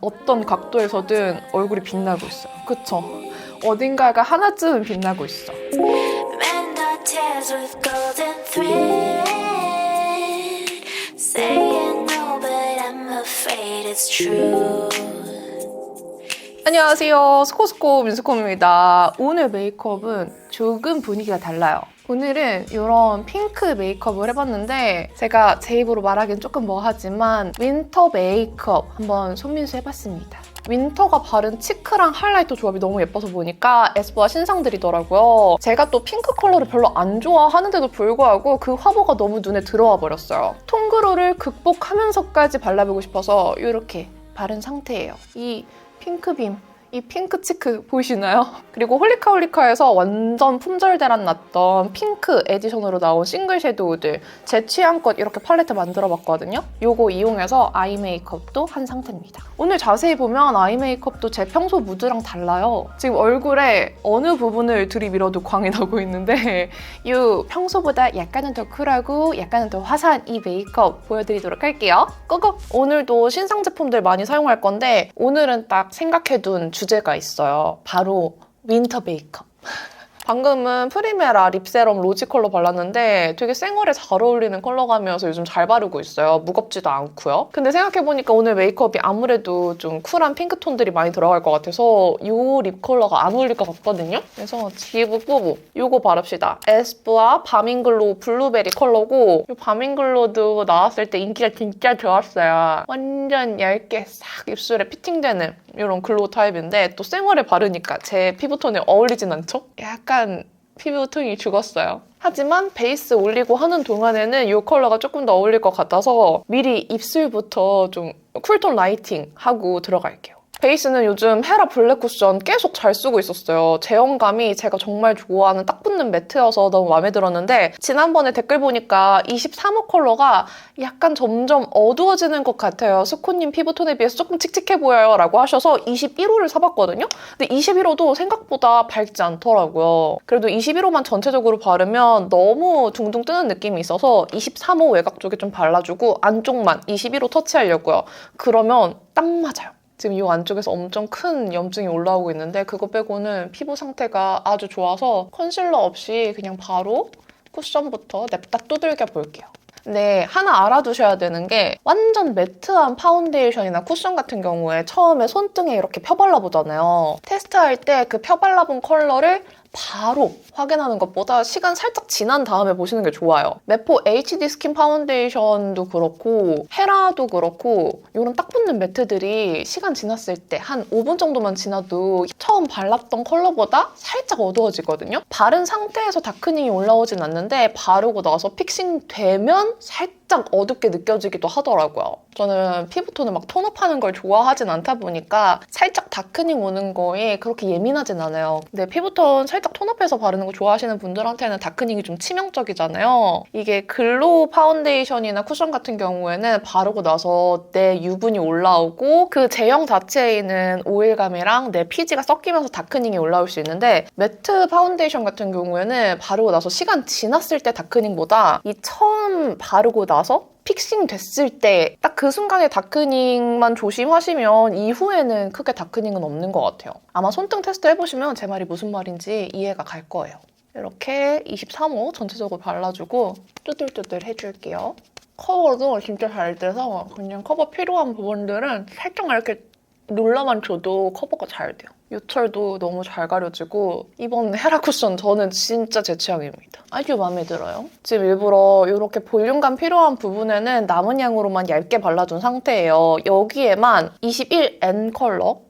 어떤 각도에서든 얼굴이 빛나고 있어요. 그쵸? 어딘가가 하나쯤은 빛나고 있어. 안녕하세요. 스코스코 민스콤입니다. 오늘 메이크업은 조금 분위기가 달라요. 오늘은 이런 핑크 메이크업을 해봤는데 제가 제 입으로 말하기는 조금 뭐하지만 윈터 메이크업 한번 손민수 해봤습니다. 윈터가 바른 치크랑 하이라이터 조합이 너무 예뻐서 보니까 에스쁘아 신상들이더라고요. 제가 또 핑크 컬러를 별로 안 좋아하는데도 불구하고 그 화보가 너무 눈에 들어와 버렸어요. 통그로를 극복하면서까지 발라보고 싶어서 이렇게 바른 상태예요. 이 핑크빔 이 핑크 치크 보이시나요? 그리고 홀리카 홀리카에서 완전 품절대란 났던 핑크 에디션으로 나온 싱글 섀도우들 제 취향껏 이렇게 팔레트 만들어봤거든요. 요거 이용해서 아이 메이크업도 한 상태입니다. 오늘 자세히 보면 아이 메이크업도 제 평소 무드랑 달라요. 지금 얼굴에 어느 부분을 들이밀어도 광이 나고 있는데 이 평소보다 약간은 더 쿨하고 약간은 더 화사한 이 메이크업 보여드리도록 할게요. 고고! 오늘도 신상 제품들 많이 사용할 건데 오늘은 딱 생각해둔 주제가 있어요. 바로 윈터 메이크업. 방금은 프리메라 립세럼 로지 컬러 발랐는데 되게 쌩얼에 잘 어울리는 컬러감이어서 요즘 잘 바르고 있어요. 무겁지도 않고요. 근데 생각해보니까 오늘 메이크업이 아무래도 좀 쿨한 핑크톤들이 많이 들어갈 것 같아서 이 립 컬러가 안 어울릴 것 같거든요. 그래서 지브 뿌부 요거 바릅시다. 에스쁘아 바밍글로우 블루베리 컬러고 이 바밍글로우도 나왔을 때 인기가 진짜 좋았어요. 완전 얇게 싹 입술에 피팅되는 이런 글로우 타입인데 또 쌩얼에 바르니까 제 피부톤에 어울리진 않죠? 약간 피부톤이 죽었어요. 하지만 베이스 올리고 하는 동안에는 이 컬러가 조금 더 어울릴 것 같아서 미리 입술부터 좀 쿨톤 라이팅 하고 들어갈게요. 베이스는 요즘 헤라 블랙 쿠션 계속 잘 쓰고 있었어요. 제형감이 제가 정말 좋아하는 딱 붙는 매트여서 너무 마음에 들었는데 지난번에 댓글 보니까 23호 컬러가 약간 점점 어두워지는 것 같아요. 스코님 피부톤에 비해서 조금 칙칙해 보여요 라고 하셔서 21호를 사봤거든요. 근데 21호도 생각보다 밝지 않더라고요. 그래도 21호만 전체적으로 바르면 너무 둥둥 뜨는 느낌이 있어서 23호 외곽 쪽에 좀 발라주고 안쪽만 21호 터치하려고요. 그러면 딱 맞아요. 지금 이 안쪽에서 엄청 큰 염증이 올라오고 있는데 그거 빼고는 피부 상태가 아주 좋아서 컨실러 없이 그냥 바로 쿠션부터 냅다 두들겨 볼게요. 네, 하나 알아두셔야 되는 게 완전 매트한 파운데이션이나 쿠션 같은 경우에 처음에 손등에 이렇게 펴발라보잖아요. 테스트할 때 그 펴발라본 컬러를 바로 확인하는 것보다 시간 살짝 지난 다음에 보시는 게 좋아요. 메포 HD 스킨 파운데이션도 그렇고 헤라도 그렇고 이런 딱 붙는 매트들이 시간 지났을 때 한 5분 정도만 지나도 처음 발랐던 컬러보다 살짝 어두워지거든요. 바른 상태에서 다크닝이 올라오진 않는데 바르고 나서 픽싱 되면 살짝 어둡게 느껴지기도 하더라고요. 저는 피부톤을 막 톤업하는 걸 좋아하진 않다 보니까 살짝 다크닝 오는 거에 그렇게 예민하진 않아요. 근데 피부톤 살짝 톤업해서 바르는 거 좋아하시는 분들한테는 다크닝이 좀 치명적이잖아요. 이게 글로우 파운데이션이나 쿠션 같은 경우에는 바르고 나서 내 유분이 올라오고 그 제형 자체에 있는 오일감이랑 내 피지가 섞이면서 다크닝이 올라올 수 있는데 매트 파운데이션 같은 경우에는 바르고 나서 시간 지났을 때 다크닝보다 이 처음 바르고 나서 픽싱 됐을 때 딱 그 순간에 다크닝만 조심하시면 이후에는 크게 다크닝은 없는 것 같아요. 아마 손등 테스트 해보시면 제 말이 무슨 말인지 이해가 갈 거예요. 이렇게 23호 전체적으로 발라주고 뚜들뚜들 해줄게요. 커버도 진짜 잘 돼서 그냥 커버 필요한 부분들은 살짝만 이렇게 눌러만 줘도 커버가 잘 돼요. 요철도 너무 잘 가려지고 이번 헤라 쿠션 저는 진짜 제 취향입니다. 아주 마음에 들어요. 지금 일부러 이렇게 볼륨감 필요한 부분에는 남은 양으로만 얇게 발라준 상태예요. 여기에만 21N 컬러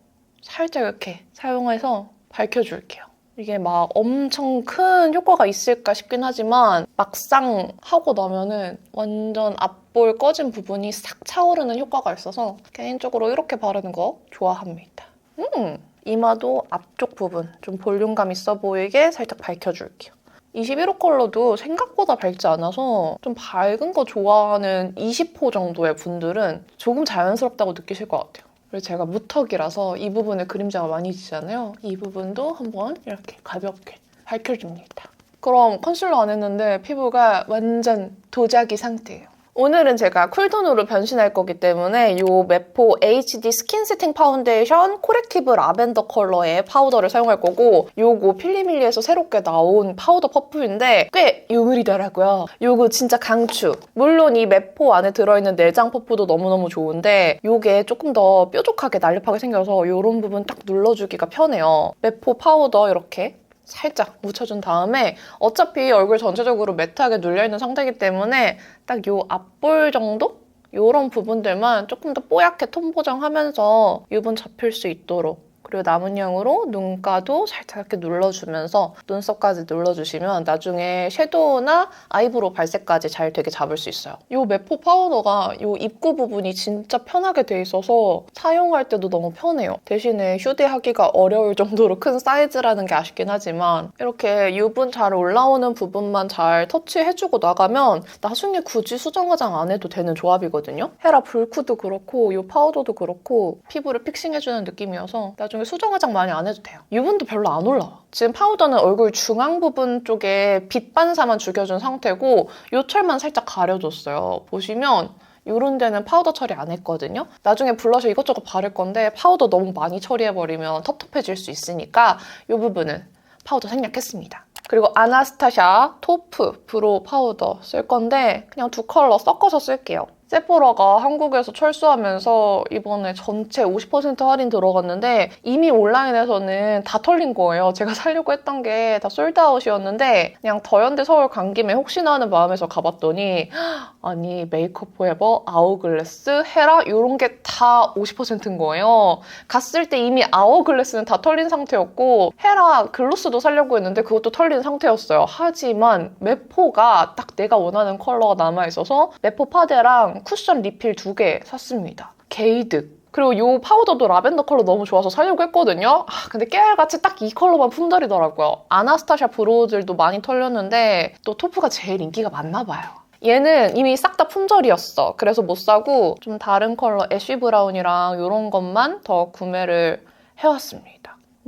살짝 이렇게 사용해서 밝혀줄게요. 이게 막 엄청 큰 효과가 있을까 싶긴 하지만 막상 하고 나면은 완전 앞볼 꺼진 부분이 싹 차오르는 효과가 있어서 개인적으로 이렇게 바르는 거 좋아합니다. 음, 이마도 앞쪽 부분 좀 볼륨감 있어 보이게 살짝 밝혀줄게요. 21호 컬러도 생각보다 밝지 않아서 좀 밝은 거 좋아하는 20호 정도의 분들은 조금 자연스럽다고 느끼실 것 같아요. 그리고 제가 무턱이라서 이 부분에 그림자가 많이 지잖아요. 이 부분도 한번 이렇게 가볍게 밝혀줍니다. 그럼 컨실러 안 했는데 피부가 완전 도자기 상태예요. 오늘은 제가 쿨톤으로 변신할 거기 때문에 이 메포 HD 스킨 세팅 파운데이션 코렉티브 라벤더 컬러의 파우더를 사용할 거고 요거 필리밀리에서 새롭게 나온 파우더 퍼프인데 꽤 유물이더라고요. 요거 진짜 강추. 물론 이 메포 안에 들어있는 내장 퍼프도 너무너무 좋은데 요게 조금 더 뾰족하게 날렵하게 생겨서 요런 부분 딱 눌러주기가 편해요. 메포 파우더 이렇게 살짝 묻혀준 다음에 어차피 얼굴 전체적으로 매트하게 눌려있는 상태이기 때문에 딱 요 앞볼 정도? 요런 부분들만 조금 더 뽀얗게 톤 보정하면서 유분 잡힐 수 있도록 그리고 남은 양으로 눈가도 살짝 눌러주면서 눈썹까지 눌러주시면 나중에 섀도우나 아이브로우 발색까지 잘 되게 잡을 수 있어요. 이 메포 파우더가 이 입구 부분이 진짜 편하게 돼 있어서 사용할 때도 너무 편해요. 대신에 휴대하기가 어려울 정도로 큰 사이즈라는 게 아쉽긴 하지만 이렇게 유분 잘 올라오는 부분만 잘 터치해주고 나가면 나중에 굳이 수정 화장 안 해도 되는 조합이거든요. 헤라 불크도 그렇고 이 파우더도 그렇고 피부를 픽싱해주는 느낌이어서 나중에 수정 화장 많이 안 해도 돼요. 유분도 별로 안 올라와. 지금 파우더는 얼굴 중앙 부분 쪽에 빛 반사만 죽여준 상태고 요철만 살짝 가려줬어요. 보시면 이런 데는 파우더 처리 안 했거든요. 나중에 블러셔 이것저것 바를 건데 파우더 너무 많이 처리해버리면 텁텁해질 수 있으니까 이 부분은 파우더 생략했습니다. 그리고 아나스타샤 토프 브로우 파우더 쓸 건데 그냥 두 컬러 섞어서 쓸게요. 세포라가 한국에서 철수하면서 이번에 전체 50% 할인 들어갔는데 이미 온라인에서는 다 털린 거예요. 제가 사려고 했던 게 다 솔드아웃이었는데 그냥 더현대 서울 간 김에 혹시나 하는 마음에서 가봤더니 아니 메이크업 포에버, 아우글래스, 헤라 이런 게 다 50%인 거예요. 갔을 때 이미 아워글래스는 다 털린 상태였고 헤라 글로스도 사려고 했는데 그것도 털린 상태였어요. 하지만 메포가 딱 내가 원하는 컬러가 남아있어서 메포 파데랑 쿠션 리필 두 개 샀습니다. 게이득. 그리고 이 파우더도 라벤더 컬러 너무 좋아서 사려고 했거든요. 아, 근데 깨알같이 딱 이 컬러만 품절이더라고요. 아나스타샤 브로우들도 많이 털렸는데 또 토프가 제일 인기가 많나 봐요. 얘는 이미 싹 다 품절이었어. 그래서 못 사고 좀 다른 컬러 애쉬 브라운이랑 이런 것만 더 구매를 해왔습니다.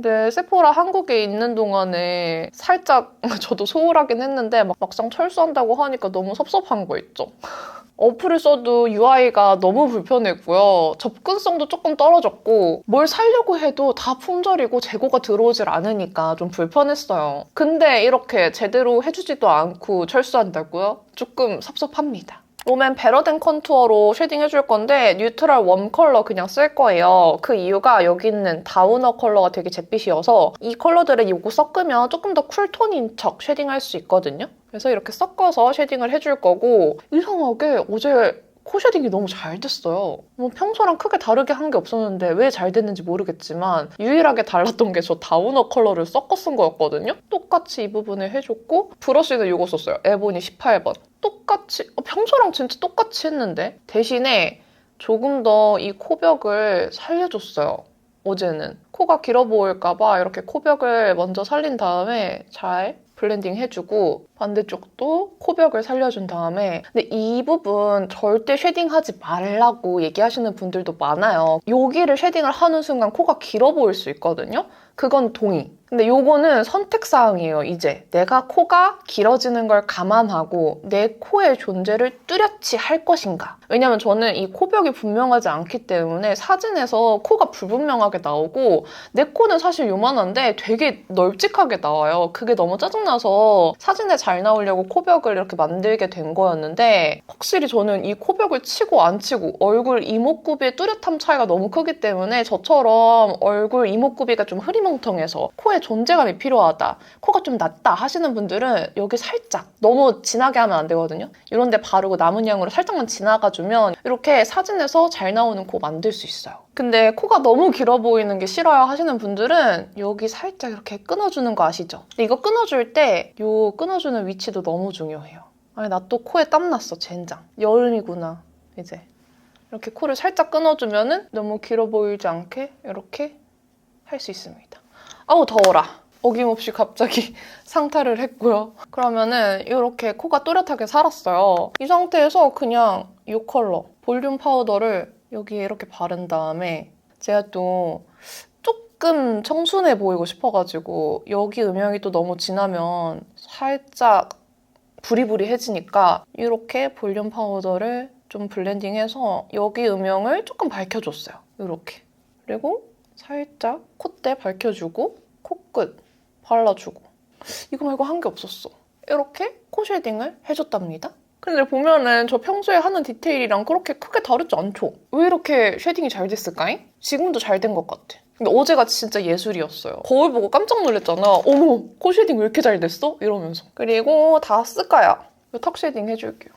근데 세포라 한국에 있는 동안에 살짝 저도 소홀하긴 했는데 막 막상 철수한다고 하니까 너무 섭섭한 거 있죠. 어플을 써도 UI가 너무 불편했고요. 접근성도 조금 떨어졌고 뭘 살려고 해도 다 품절이고 재고가 들어오질 않으니까 좀 불편했어요. 근데 이렇게 제대로 해주지도 않고 철수한다고요? 조금 섭섭합니다. 롬앤 베러덴 컨투어로 쉐딩 해줄 건데 뉴트럴 웜 컬러 그냥 쓸 거예요. 그 이유가 여기 있는 다우너 컬러가 되게 잿빛이어서 이 컬러들을 요거 섞으면 조금 더 쿨톤인 척 쉐딩할 수 있거든요. 그래서 이렇게 섞어서 쉐딩을 해줄 거고 이상하게 어제 코 쉐딩이 너무 잘 됐어요. 뭐 평소랑 크게 다르게 한 게 없었는데 왜 잘 됐는지 모르겠지만 유일하게 달랐던 게 저 다우너 컬러를 섞어 쓴 거였거든요. 똑같이 이 부분에 해줬고 브러쉬는 이거 썼어요. 에보니 18번. 똑같이 어, 평소랑 진짜 똑같이 했는데 대신에 조금 더 이 코벽을 살려줬어요. 어제는 코가 길어 보일까봐 이렇게 코벽을 먼저 살린 다음에 잘 블렌딩 해주고 반대쪽도 코벽을 살려준 다음에 근데 이 부분 절대 쉐딩하지 말라고 얘기하시는 분들도 많아요. 여기를 쉐딩을 하는 순간 코가 길어 보일 수 있거든요. 그건 동의. 근데 요거는 선택사항이에요, 이제. 내가 코가 길어지는 걸 감안하고 내 코의 존재를 뚜렷이 할 것인가. 왜냐면 저는 이 코벽이 분명하지 않기 때문에 사진에서 코가 불분명하게 나오고 내 코는 사실 요만한데 되게 널찍하게 나와요. 그게 너무 짜증나서 사진에 잘 나오려고 코벽을 이렇게 만들게 된 거였는데 확실히 저는 이 코벽을 치고 안 치고 얼굴 이목구비의 뚜렷함 차이가 너무 크기 때문에 저처럼 얼굴 이목구비가 좀 흐리멍텅해서 코에 존재감이 필요하다. 코가 좀 낮다 하시는 분들은 여기 살짝 너무 진하게 하면 안 되거든요. 이런 데 바르고 남은 양으로 살짝만 지나가주면 이렇게 사진에서 잘 나오는 코 만들 수 있어요. 근데 코가 너무 길어 보이는 게 싫어요 하시는 분들은 여기 살짝 이렇게 끊어주는 거 아시죠? 이거 끊어줄 때이 끊어주는 위치도 너무 중요해요. 아니 나 또 코에 땀 났어 젠장. 여름이구나 이제. 이렇게 코를 살짝 끊어주면은 너무 길어 보이지 않게 이렇게 할 수 있습니다. 아우 더워라. 어김없이 갑자기 상타를 했고요. 그러면은 이렇게 코가 또렷하게 살았어요. 이 상태에서 그냥 이 컬러 볼륨 파우더를 여기에 이렇게 바른 다음에 제가 또 조금 청순해 보이고 싶어가지고 여기 음영이 또 너무 진하면 살짝 부리부리해지니까 이렇게 볼륨 파우더를 좀 블렌딩해서 여기 음영을 조금 밝혀줬어요. 이렇게. 그리고 살짝 콧대 밝혀주고 코끝 발라주고 이거 말고 한 게 없었어. 이렇게 코 쉐딩을 해줬답니다. 근데 보면은 저 평소에 하는 디테일이랑 그렇게 크게 다르지 않죠? 왜 이렇게 쉐딩이 잘 됐을까잉? 지금도 잘 된 것 같아. 근데 어제가 진짜 예술이었어요. 거울 보고 깜짝 놀랐잖아. 어머, 코 쉐딩 왜 이렇게 잘 됐어? 이러면서. 그리고 다 쓸까요? 턱 쉐딩 해줄게요.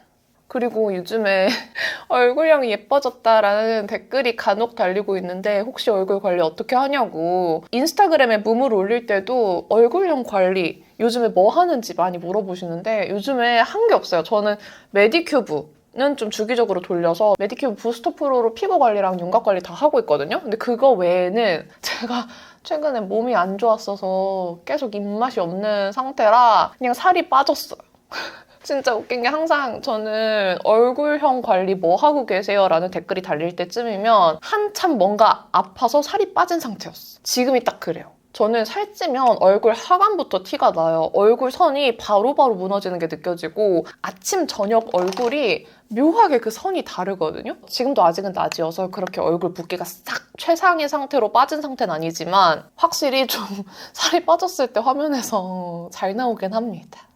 그리고 요즘에 얼굴형이 예뻐졌다라는 댓글이 간혹 달리고 있는데 혹시 얼굴 관리 어떻게 하냐고 인스타그램에 무물 올릴 때도 얼굴형 관리 요즘에 뭐 하는지 많이 물어보시는데 요즘에 한 게 없어요. 저는 메디큐브 는 좀 주기적으로 돌려서 메디큐브 부스터 프로로 피부 관리랑 윤곽 관리 다 하고 있거든요. 근데 그거 외에는 제가 최근에 몸이 안 좋았어서 계속 입맛이 없는 상태라 그냥 살이 빠졌어요. 진짜 웃긴 게 항상 저는 얼굴형 관리 뭐 하고 계세요? 라는 댓글이 달릴 때쯤이면 한참 뭔가 아파서 살이 빠진 상태였어. 지금이 딱 그래요. 저는 살찌면 얼굴 하관부터 티가 나요. 얼굴 선이 바로 바로 무너지는 게 느껴지고 아침, 저녁 얼굴이 묘하게 그 선이 다르거든요. 지금도 아직은 낮이어서 그렇게 얼굴 붓기가 싹 최상의 상태로 빠진 상태는 아니지만 확실히 좀 살이 빠졌을 때 화면에서 잘 나오긴 합니다.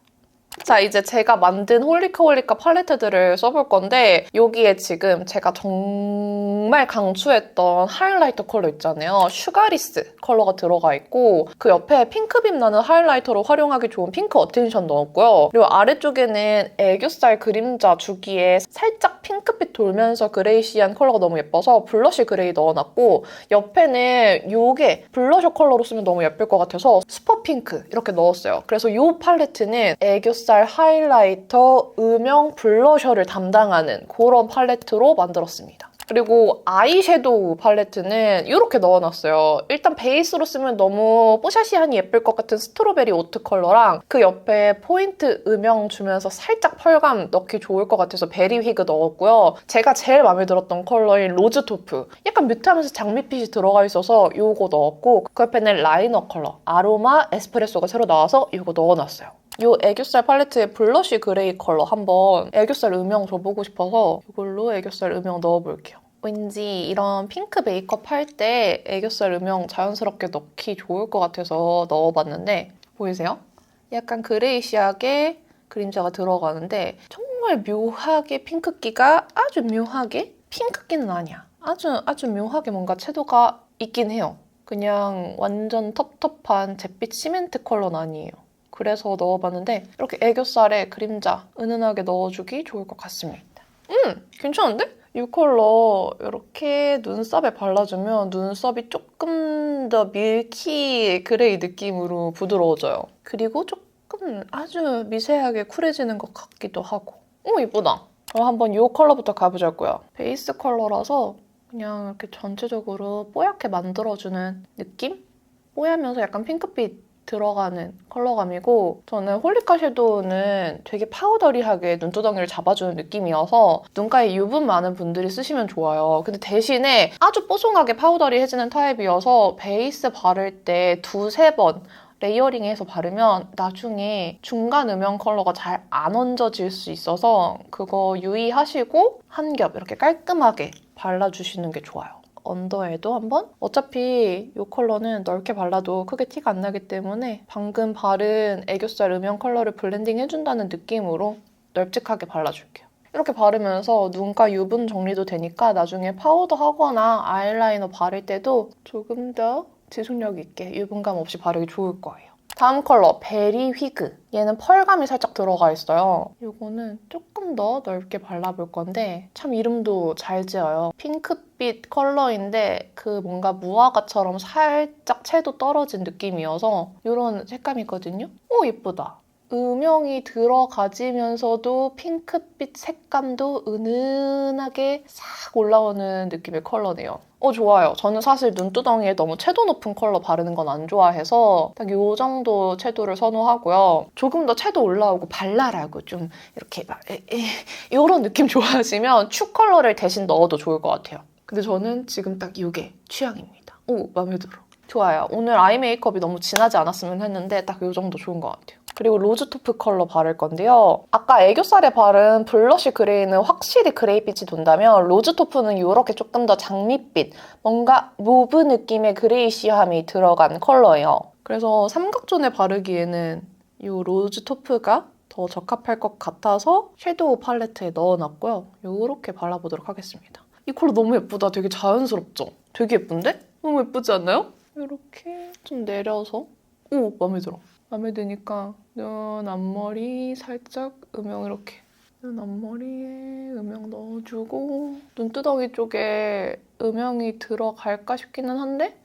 자, 이제 제가 만든 홀리카 홀리카 팔레트들을 써볼 건데 여기에 지금 제가 정말 강추했던 하이라이터 컬러 있잖아요. 슈가리스 컬러가 들어가 있고 그 옆에 핑크빔 나는 하이라이터로 활용하기 좋은 핑크 어텐션 넣었고요. 그리고 아래쪽에는 애교살 그림자 주기에 살짝 핑크빛 돌면서 그레이시한 컬러가 너무 예뻐서 블러쉬 그레이 넣어놨고 옆에는 이게 블러셔 컬러로 쓰면 너무 예쁠 것 같아서 슈퍼 핑크 이렇게 넣었어요. 그래서 이 팔레트는 애교살 하이라이터, 음영, 블러셔를 담당하는 그런 팔레트로 만들었습니다. 그리고 아이섀도우 팔레트는 이렇게 넣어놨어요. 일단 베이스로 쓰면 너무 뽀샤시하니 예쁠 것 같은 스트로베리 오트 컬러랑 그 옆에 포인트 음영 주면서 살짝 펄감 넣기 좋을 것 같아서 베리 휘그 넣었고요. 제가 제일 마음에 들었던 컬러인 로즈 토프. 약간 뮤트하면서 장미빛이 들어가 있어서 이거 넣었고 그 옆에는 라이너 컬러 아로마 에스프레소가 새로 나와서 이거 넣어놨어요. 이 애교살 팔레트에 블러쉬 그레이 컬러 한번 애교살 음영 줘보고 싶어서 이걸로 애교살 음영 넣어볼게요. 왠지 이런 핑크 메이크업 할 때 애교살 음영 자연스럽게 넣기 좋을 것 같아서 넣어봤는데 보이세요? 약간 그레이시하게 그림자가 들어가는데 정말 묘하게 핑크기가 아주 묘하게 핑크기는 아니야. 아주 아주 묘하게 뭔가 채도가 있긴 해요. 그냥 완전 텁텁한 잿빛 시멘트 컬러는 아니에요. 그래서 넣어봤는데 이렇게 애교살에 그림자 은은하게 넣어주기 좋을 것 같습니다. 음, 괜찮은데? 이 컬러 이렇게 눈썹에 발라주면 눈썹이 조금 더 밀키 그레이 느낌으로 부드러워져요. 그리고 조금 아주 미세하게 쿨해지는 것 같기도 하고. 오, 이쁘다. 그럼 한번 이 컬러부터 가보자고요. 베이스 컬러라서 그냥 이렇게 전체적으로 뽀얗게 만들어주는 느낌? 뽀얗면서 약간 핑크빛 들어가는 컬러감이고 저는 홀리카 섀도우는 되게 파우더리하게 눈두덩이를 잡아주는 느낌이어서 눈가에 유분 많은 분들이 쓰시면 좋아요. 근데 대신에 아주 뽀송하게 파우더리해지는 타입이어서 베이스 바를 때 두세 번 레이어링해서 바르면 나중에 중간 음영 컬러가 잘 안 얹어질 수 있어서 그거 유의하시고 한 겹 이렇게 깔끔하게 발라주시는 게 좋아요. 언더에도 한번 어차피 이 컬러는 넓게 발라도 크게 티가 안 나기 때문에 방금 바른 애교살 음영 컬러를 블렌딩 해준다는 느낌으로 널찍하게 발라줄게요. 이렇게 바르면서 눈가 유분 정리도 되니까 나중에 파우더 하거나 아이라이너 바를 때도 조금 더 지속력 있게 유분감 없이 바르기 좋을 거예요. 다음 컬러 베리 휘그. 얘는 펄감이 살짝 들어가 있어요. 이거는 조금 더 넓게 발라볼 건데 참 이름도 잘 지어요. 핑크빛 컬러인데 그 뭔가 무화과처럼 살짝 채도 떨어진 느낌이어서 이런 색감이거든요. 오 예쁘다 음영이 들어가지면서도 핑크빛 색감도 은은하게 싹 올라오는 느낌의 컬러네요. 어, 좋아요. 저는 사실 눈두덩이에 너무 채도 높은 컬러 바르는 건 안 좋아해서 딱 이 정도 채도를 선호하고요. 조금 더 채도 올라오고 발랄하고 좀 이렇게 막 이런 느낌 좋아하시면 축 컬러를 대신 넣어도 좋을 것 같아요. 근데 저는 지금 딱 이게 취향입니다. 오, 마음에 들어. 좋아요. 오늘 아이 메이크업이 너무 진하지 않았으면 했는데 딱 이 정도 좋은 것 같아요. 그리고 로즈토프 컬러 바를 건데요. 아까 애교살에 바른 블러쉬 그레이는 확실히 그레이빛이 돈다면 로즈토프는 이렇게 조금 더 장밋빛, 뭔가 모브 느낌의 그레이시함이 들어간 컬러예요. 그래서 삼각존에 바르기에는 이 로즈토프가 더 적합할 것 같아서 섀도우 팔레트에 넣어놨고요. 이렇게 발라보도록 하겠습니다. 이 컬러 너무 예쁘다. 되게 자연스럽죠? 되게 예쁜데? 너무 예쁘지 않나요? 이렇게 좀 내려서 오 마음에 들어. 마음에 드니까 눈 앞머리 살짝 음영 이렇게 눈 앞머리에 음영 넣어주고 눈두덩이 쪽에 음영이 들어갈까 싶기는 한데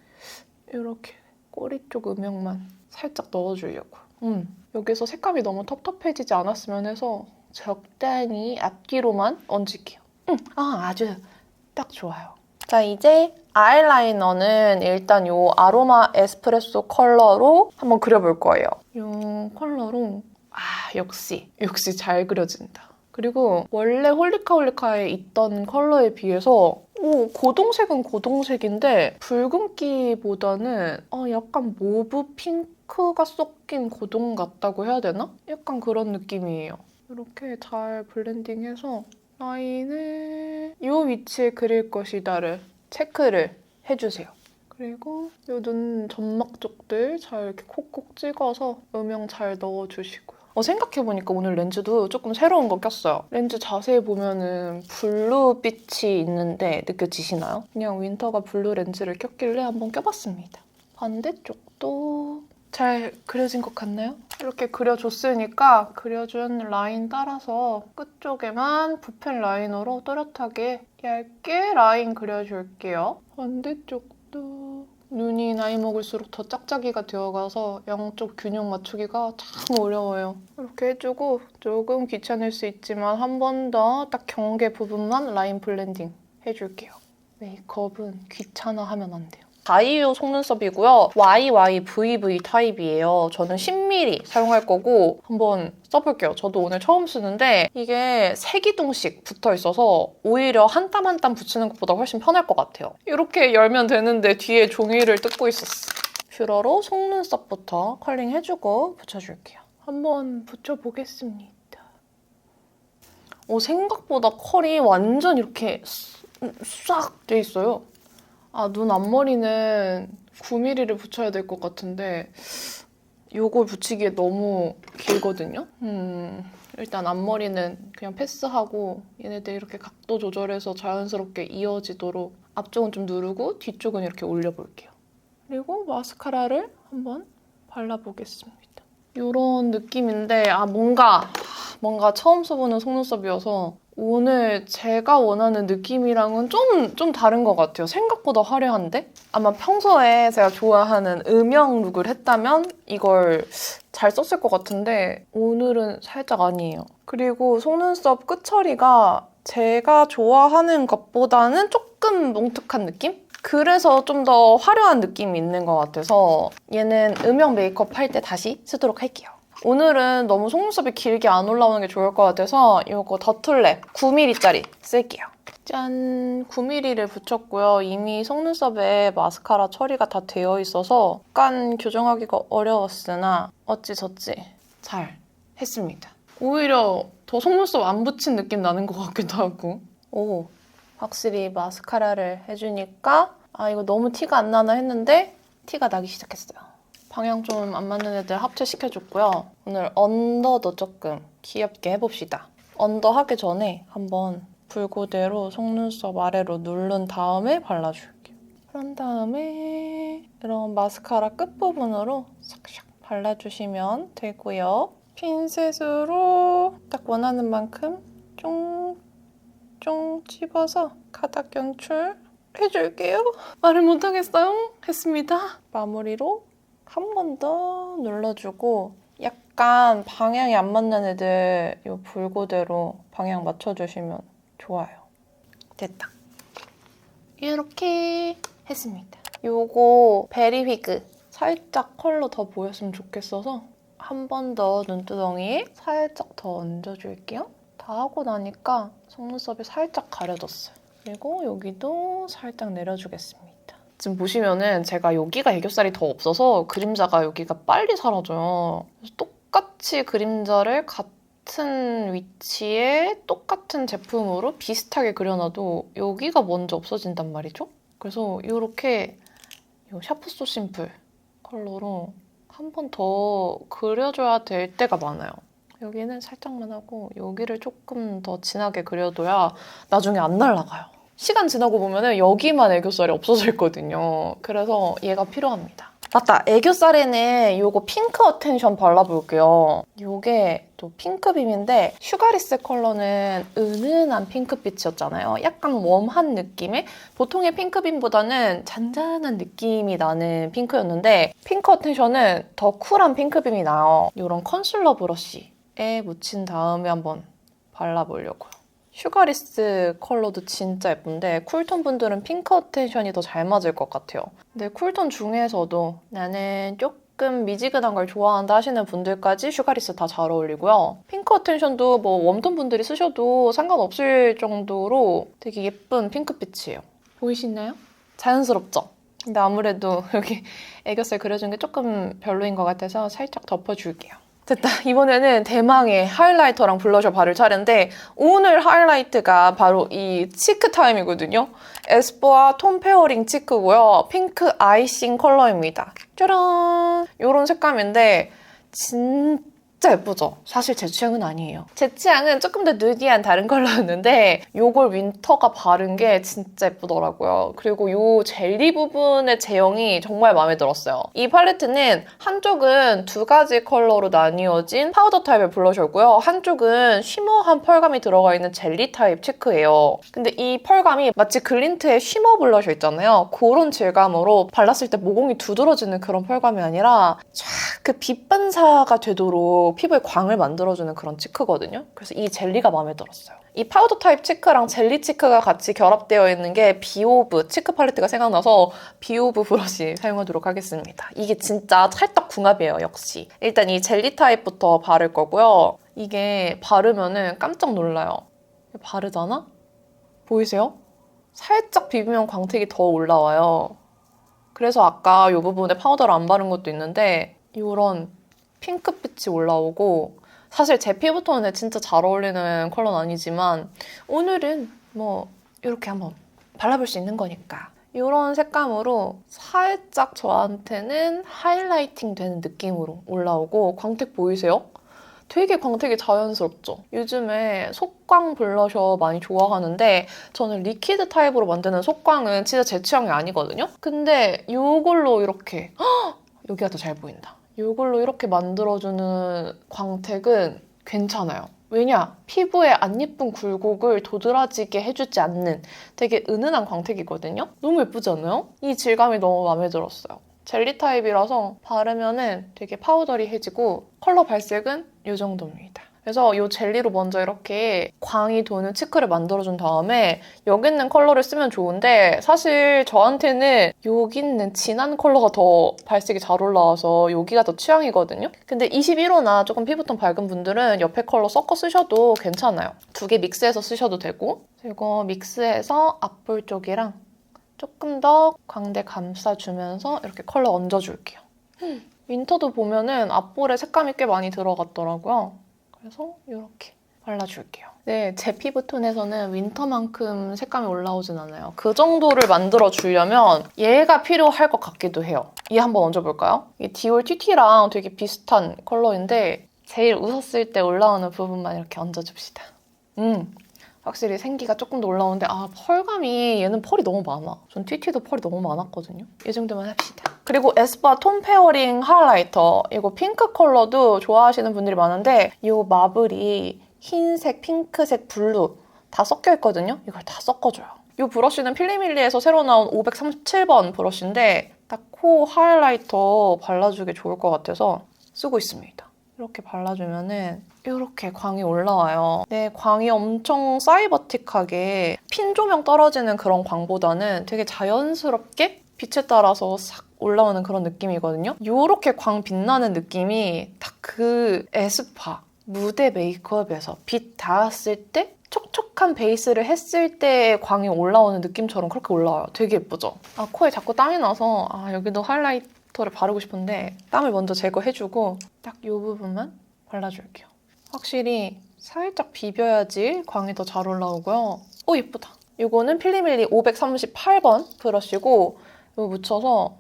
이렇게 꼬리 쪽 음영만 살짝 넣어주려고. 음 여기서 색감이 너무 텁텁해지지 않았으면 해서 적당히 앞뒤로만 얹을게요. 음, 아 아주 딱 좋아요. 자, 이제 아이라이너는 일단 요 아로마 에스프레소 컬러로 한번 그려볼 거예요. 요 컬러로 아, 역시 역시 잘 그려진다. 그리고 원래 홀리카홀리카에 있던 컬러에 비해서 오, 고동색은 고동색인데 붉은기보다는 어, 약간 모브 핑크가 섞인 고동 같다고 해야 되나? 약간 그런 느낌이에요. 이렇게 잘 블렌딩해서 라인을 이 위치에 그릴 것이다를 체크를 해주세요. 그리고 이눈 점막 쪽들 잘 이렇게 콕콕 찍어서 음영 잘 넣어주시고요. 어, 생각해보니까 오늘 렌즈도 조금 새로운 거 꼈어요. 렌즈 자세히 보면은 블루빛이 있는데 느껴지시나요? 그냥 윈터가 블루 렌즈를 꼈길래 한번 껴봤습니다. 반대쪽도 잘 그려진 것 같나요? 이렇게 그려줬으니까 그려준 라인 따라서 끝쪽에만 붓펜 라이너로 또렷하게 얇게 라인 그려줄게요. 반대쪽도 눈이 나이 먹을수록 더 짝짝이가 되어가서 양쪽 균형 맞추기가 참 어려워요. 이렇게 해주고 조금 귀찮을 수 있지만 한 번 더 딱 경계 부분만 라인 블렌딩 해줄게요. 메이크업은 귀찮아 하면 안 돼요. 바이오 속눈썹이고요. YYVV 타입이에요. 저는 10mm 사용할 거고 한번 써볼게요. 저도 오늘 처음 쓰는데 이게 세 기둥씩 붙어 있어서 오히려 한땀 한 땀 붙이는 것보다 훨씬 편할 것 같아요. 이렇게 열면 되는데 뒤에 종이를 뜯고 있었어. 뷰러로 속눈썹부터 컬링 해주고 붙여줄게요. 한번 붙여보겠습니다. 오, 생각보다 컬이 완전 이렇게 싹 돼 있어요. 아, 눈 앞머리는 9mm를 붙여야 될 것 같은데 요걸 붙이기에 너무 길거든요. 음, 일단 앞머리는 그냥 패스하고 얘네들 이렇게 각도 조절해서 자연스럽게 이어지도록 앞쪽은 좀 누르고 뒤쪽은 이렇게 올려볼게요. 그리고 마스카라를 한번 발라보겠습니다. 이런 느낌인데 아 뭔가 뭔가 처음 써보는 속눈썹이어서 오늘 제가 원하는 느낌이랑은 좀, 좀 다른 것 같아요. 생각보다 화려한데? 아마 평소에 제가 좋아하는 음영 룩을 했다면 이걸 잘 썼을 것 같은데 오늘은 살짝 아니에요. 그리고 속눈썹 끝처리가 제가 좋아하는 것보다는 조금 뭉툭한 느낌? 그래서 좀 더 화려한 느낌이 있는 것 같아서 얘는 음영 메이크업 할 때 다시 쓰도록 할게요. 오늘은 너무 속눈썹이 길게 안 올라오는 게 좋을 것 같아서 이거 더툴랩 9mm짜리 쓸게요. 짠! 9mm를 붙였고요. 이미 속눈썹에 마스카라 처리가 다 되어 있어서 약간 교정하기가 어려웠으나 어찌저찌 잘 했습니다. 오히려 더 속눈썹 안 붙인 느낌 나는 것 같기도 하고 오, 확실히 마스카라를 해주니까 아 이거 너무 티가 안 나나 했는데 티가 나기 시작했어요. 방향 좀 안 맞는 애들 합체시켜줬고요. 오늘 언더도 조금 귀엽게 해봅시다. 언더 하기 전에 한번 불고대로 속눈썹 아래로 누른 다음에 발라줄게요. 그런 다음에 이런 마스카라 끝부분으로 싹샥 발라주시면 되고요. 핀셋으로 딱 원하는 만큼 쫑쫑 집어서 가닥 연출 해줄게요. 말을 못하겠어요. 했습니다. 마무리로 한 번 더 눌러주고 약간 방향이 안 맞는 애들 이 불고대로 방향 맞춰주시면 좋아요. 됐다. 이렇게 했습니다. 요거 베리휘그 살짝 컬러 더 보였으면 좋겠어서 한 번 더 눈두덩이에 살짝 더 얹어줄게요. 다 하고 나니까 속눈썹이 살짝 가려졌어요. 그리고 여기도 살짝 내려주겠습니다. 지금 보시면은 제가 여기가 애교살이 더 없어서 그림자가 여기가 빨리 사라져요. 똑같이 그림자를 같은 위치에 똑같은 제품으로 비슷하게 그려놔도 여기가 먼저 없어진단 말이죠. 그래서 이렇게 이 샤프 소 심플 컬러로 한 번 더 그려줘야 될 때가 많아요. 여기는 살짝만 하고 여기를 조금 더 진하게 그려둬야 나중에 안 날아가요. 시간 지나고 보면은 여기만 애교살이 없어져 있거든요. 그래서 얘가 필요합니다. 맞다. 애교살에는 요거 핑크 어텐션 발라볼게요. 요게 또 핑크빔인데 슈가리스 컬러는 은은한 핑크빛이었잖아요. 약간 웜한 느낌의 보통의 핑크빔보다는 잔잔한 느낌이 나는 핑크였는데 핑크 어텐션은 더 쿨한 핑크빔이 나요. 요런 컨실러 브러쉬에 묻힌 다음에 한번 발라보려고요. 슈가리스 컬러도 진짜 예쁜데 쿨톤 분들은 핑크 어텐션이 더 잘 맞을 것 같아요. 근데 쿨톤 중에서도 나는 조금 미지근한 걸 좋아한다 하시는 분들까지 슈가리스 다 잘 어울리고요. 핑크 어텐션도 뭐 웜톤 분들이 쓰셔도 상관없을 정도로 되게 예쁜 핑크빛이에요. 보이시나요? 자연스럽죠? 근데 아무래도 여기 애교살 그려준 게 조금 별로인 것 같아서 살짝 덮어줄게요. 됐다. 이번에는 대망의 하이라이터랑 블러셔 바를 차례인데 오늘 하이라이트가 바로 이 치크 타임이거든요. 에스쁘아 톤 페어링 치크고요. 핑크 아이싱 컬러입니다. 짜란! 이런 색감인데 진짜 예쁘죠? 사실 제 취향은 아니에요. 제 취향은 조금 더 누디한 다른 컬러였는데 이걸 윈터가 바른 게 진짜 예쁘더라고요. 그리고 이 젤리 부분의 제형이 정말 마음에 들었어요. 이 팔레트는 한쪽은 두 가지 컬러로 나뉘어진 파우더 타입의 블러셔고요. 한쪽은 쉬머한 펄감이 들어가 있는 젤리 타입 체크예요. 근데 이 펄감이 마치 글린트의 쉬머 블러셔 있잖아요. 그런 질감으로 발랐을 때 모공이 두드러지는 그런 펄감이 아니라 쫙 그 빛 반사가 되도록 피부에 광을 만들어주는 그런 치크거든요. 그래서 이 젤리가 마음에 들었어요. 이 파우더 타입 치크랑 젤리 치크가 같이 결합되어 있는 게 비오브 치크 팔레트가 생각나서 비오브 브러쉬 사용하도록 하겠습니다. 이게 진짜 찰떡 궁합이에요, 역시. 일단 이 젤리 타입부터 바를 거고요. 이게 바르면은 깜짝 놀라요. 바르잖아? 보이세요? 살짝 비비면 광택이 더 올라와요. 그래서 아까 이 부분에 파우더를 안 바른 것도 있는데 이런 핑크빛이 올라오고 사실 제 피부톤에 진짜 잘 어울리는 컬러는 아니지만 오늘은 뭐 이렇게 한번 발라볼 수 있는 거니까 이런 색감으로 살짝 저한테는 하이라이팅 되는 느낌으로 올라오고 광택 보이세요? 되게 광택이 자연스럽죠? 요즘에 속광 블러셔 많이 좋아하는데 저는 리퀴드 타입으로 만드는 속광은 진짜 제 취향이 아니거든요? 근데 이걸로 이렇게 헉! 여기가 더 잘 보인다. 이걸로 이렇게 만들어주는 광택은 괜찮아요. 왜냐? 피부에 안 예쁜 굴곡을 도드라지게 해주지 않는 되게 은은한 광택이거든요? 너무 예쁘지 않아요? 이 질감이 너무 마음에 들었어요. 젤리 타입이라서 바르면은 되게 파우더리해지고 컬러 발색은 이 정도입니다. 그래서 이 젤리로 먼저 이렇게 광이 도는 치크를 만들어준 다음에 여기 있는 컬러를 쓰면 좋은데 사실 저한테는 여기 있는 진한 컬러가 더 발색이 잘 올라와서 여기가 더 취향이거든요. 근데 21호나 조금 피부톤 밝은 분들은 옆에 컬러 섞어 쓰셔도 괜찮아요. 두 개 믹스해서 쓰셔도 되고 이거 믹스해서 앞볼 쪽이랑 조금 더 광대 감싸주면서 이렇게 컬러 얹어줄게요. 윈터도 보면은 앞볼에 색감이 꽤 많이 들어갔더라고요. 그래서 이렇게 발라줄게요. 네, 제 피부톤에서는 윈터만큼 색감이 올라오진 않아요. 그 정도를 만들어 주려면 얘가 필요할 것 같기도 해요. 얘 한번 얹어볼까요? 이 디올 TT랑 되게 비슷한 컬러인데 제일 웃었을 때 올라오는 부분만 이렇게 얹어줍시다. 음, 확실히 생기가 조금 더 올라오는데 아 펄감이 얘는 펄이 너무 많아. 전 TT도 펄이 너무 많았거든요. 이 정도만 합시다. 그리고 에스쁘아 톤 페어링 하이라이터 이거 핑크 컬러도 좋아하시는 분들이 많은데 이 마블이 흰색, 핑크색, 블루 다 섞여 있거든요. 이걸 다 섞어줘요. 이 브러쉬는 필리밀리에서 새로 나온 537번 브러쉬인데 딱 코 하이라이터 발라주기 좋을 것 같아서 쓰고 있습니다. 이렇게 발라주면은 이렇게 광이 올라와요. 네, 광이 엄청 사이버틱하게 핀 조명 떨어지는 그런 광보다는 되게 자연스럽게 빛에 따라서 싹 올라오는 그런 느낌이거든요. 이렇게 광 빛나는 느낌이 딱 그 에스파 무대 메이크업에서 빛 닿았을 때 촉촉한 베이스를 했을 때 광이 올라오는 느낌처럼 그렇게 올라와요. 되게 예쁘죠? 아, 코에 자꾸 땀이 나서 아, 여기도 하이라이터를 바르고 싶은데 땀을 먼저 제거해주고 딱 이 부분만 발라줄게요. 확실히 살짝 비벼야지 광이 더 잘 올라오고요. 오 예쁘다. 이거는 필리밀리 538번 브러쉬고 이거 묻혀서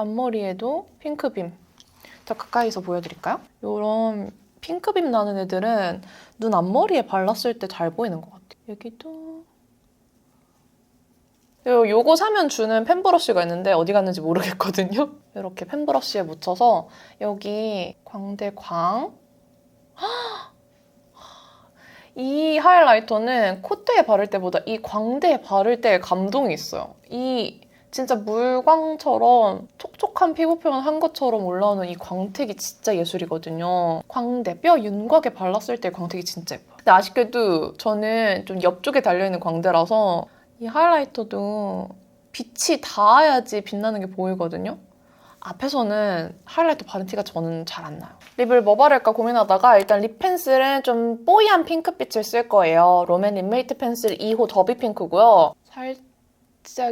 앞머리에도 핑크빔. 더 가까이서 보여드릴까요? 이런 핑크빔 나는 애들은 눈 앞머리에 발랐을 때 잘 보이는 것 같아요. 여기도 요, 요거 사면 주는 펜브러쉬가 있는데 어디 갔는지 모르겠거든요. 이렇게 펜브러쉬에 묻혀서 여기 광대 광. 이 하이라이터는 콧대에 바를 때보다 이 광대에 바를 때 감동이 있어요. 이 진짜 물광처럼 촉촉한 피부 표현 한 것처럼 올라오는 이 광택이 진짜 예술이거든요. 광대, 뼈 윤곽에 발랐을 때 광택이 진짜 예뻐요. 근데 아쉽게도 저는 좀 옆쪽에 달려있는 광대라서 이 하이라이터도 빛이 닿아야지 빛나는 게 보이거든요. 앞에서는 하이라이터 바른 티가 저는 잘 안 나요. 립을 뭐 바를까 고민하다가 일단 립 펜슬은 좀 뽀얀 핑크빛을 쓸 거예요. 롬앤 립메이트 펜슬 2호 더비 핑크고요. 살짝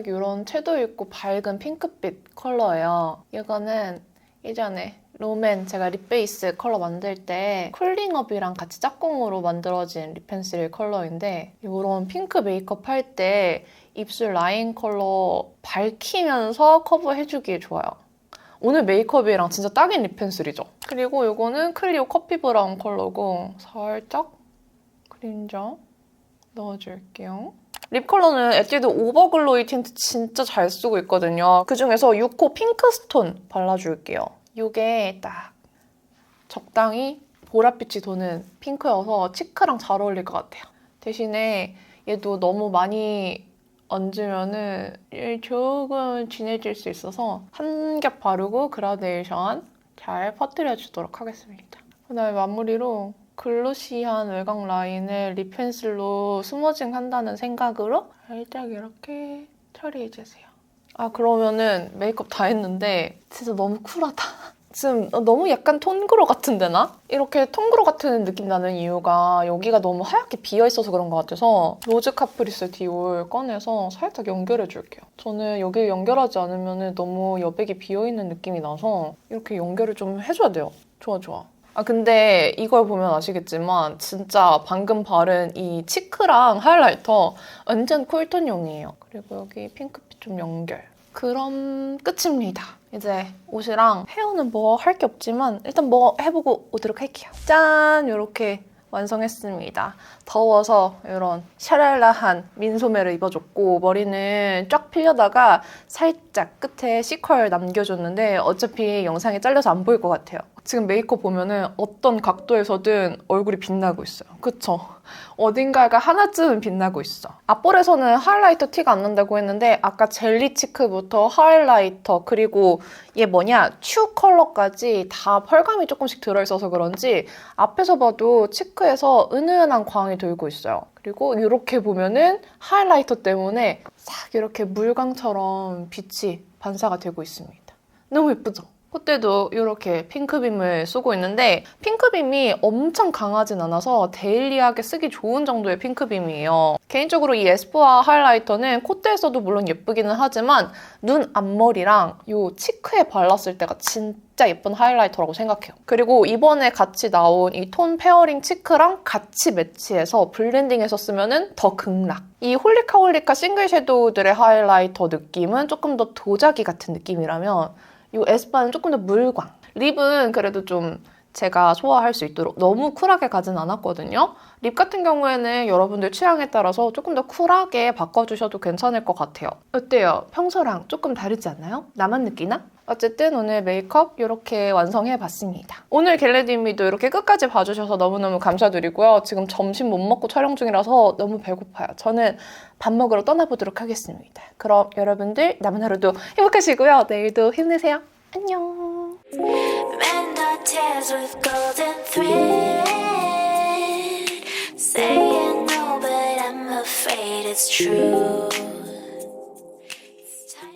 이런 채도 있고 밝은 핑크빛 컬러예요. 이거는 예전에 롬앤 제가 립 베이스 컬러 만들 때 쿨링업이랑 같이 짝꿍으로 만들어진 립 펜슬 컬러인데 이런 핑크 메이크업 할 때 입술 라인 컬러 밝히면서 커버해주기에 좋아요. 오늘 메이크업이랑 진짜 딱인 립 펜슬이죠. 그리고 이거는 클리오 커피 브라운 컬러고 살짝 그림자 넣어줄게요. 립 컬러는 에뛰드 오버글로이 틴트 진짜 잘 쓰고 있거든요. 그중에서 6호 핑크 스톤 발라줄게요. 이게 딱 적당히 보랏빛이 도는 핑크여서 치크랑 잘 어울릴 것 같아요. 대신에 얘도 너무 많이 얹으면은 조금 진해질 수 있어서 한 겹 바르고 그라데이션 잘 퍼뜨려 주도록 하겠습니다. 그다음에 마무리로 글로시한 외곽 라인을 립 펜슬로 스머징 한다는 생각으로 살짝 이렇게 처리해주세요. 아 그러면은 메이크업 다 했는데 진짜 너무 쿨하다. 지금 너무 약간 톤그로 같은데 나? 이렇게 톤그로 같은 느낌 나는 이유가 여기가 너무 하얗게 비어있어서 그런 것 같아서 로즈 카프리스 디올 꺼내서 살짝 연결해줄게요. 저는 여기 연결하지 않으면 너무 여백이 비어있는 느낌이 나서 이렇게 연결을 좀 해줘야 돼요. 좋아 좋아. 아 근데 이걸 보면 아시겠지만 진짜 방금 바른 이 치크랑 하이라이터 완전 쿨톤용이에요. 그리고 여기 핑크빛 좀 연결. 그럼 끝입니다. 이제 옷이랑 헤어는 뭐 할 게 없지만 일단 뭐 해보고 오도록 할게요. 짠! 이렇게 완성했습니다. 더워서 이런 샤랄라한 민소매를 입어줬고 머리는 쫙 필려다가 살짝 끝에 C컬 남겨줬는데 어차피 영상에 잘려서 안 보일 것 같아요. 지금 메이크업 보면은 어떤 각도에서든 얼굴이 빛나고 있어요. 그쵸? 어딘가가 하나쯤은 빛나고 있어. 앞볼에서는 하이라이터 티가 안 난다고 했는데 아까 젤리 치크부터 하이라이터 그리고 얘 뭐냐 츄 컬러까지 다 펄감이 조금씩 들어있어서 그런지 앞에서 봐도 치크에서 은은한 광이 돌고 있어요. 그리고 이렇게 보면은 하이라이터 때문에 싹 이렇게 물광처럼 빛이 반사가 되고 있습니다. 너무 예쁘죠? 콧대도 이렇게 핑크빔을 쓰고 있는데 핑크빔이 엄청 강하진 않아서 데일리하게 쓰기 좋은 정도의 핑크빔이에요. 개인적으로 이 에스쁘아 하이라이터는 콧대에서도 물론 예쁘기는 하지만 눈 앞머리랑 이 치크에 발랐을 때가 진짜 예쁜 하이라이터라고 생각해요. 그리고 이번에 같이 나온 이 톤 페어링 치크랑 같이 매치해서 블렌딩해서 쓰면 더 극락. 이 홀리카 홀리카 싱글 섀도우들의 하이라이터 느낌은 조금 더 도자기 같은 느낌이라면 이 에스파는 조금 더 물광. 립은 그래도 좀 제가 소화할 수 있도록 너무 쿨하게 가진 않았거든요. 립 같은 경우에는 여러분들 취향에 따라서 조금 더 쿨하게 바꿔주셔도 괜찮을 것 같아요. 어때요? 평소랑 조금 다르지 않나요? 나만 느끼나? 어쨌든 오늘 메이크업 이렇게 완성해봤습니다. 오늘 겟레디미도 이렇게 끝까지 봐주셔서 너무너무 감사드리고요. 지금 점심 못 먹고 촬영 중이라서 너무 배고파요. 저는 밥 먹으러 떠나보도록 하겠습니다. 그럼 여러분들 남은 하루도 행복하시고요. 내일도 힘내세요. 안녕. Mend our tears with golden thread. Saying no, but I'm afraid it's true.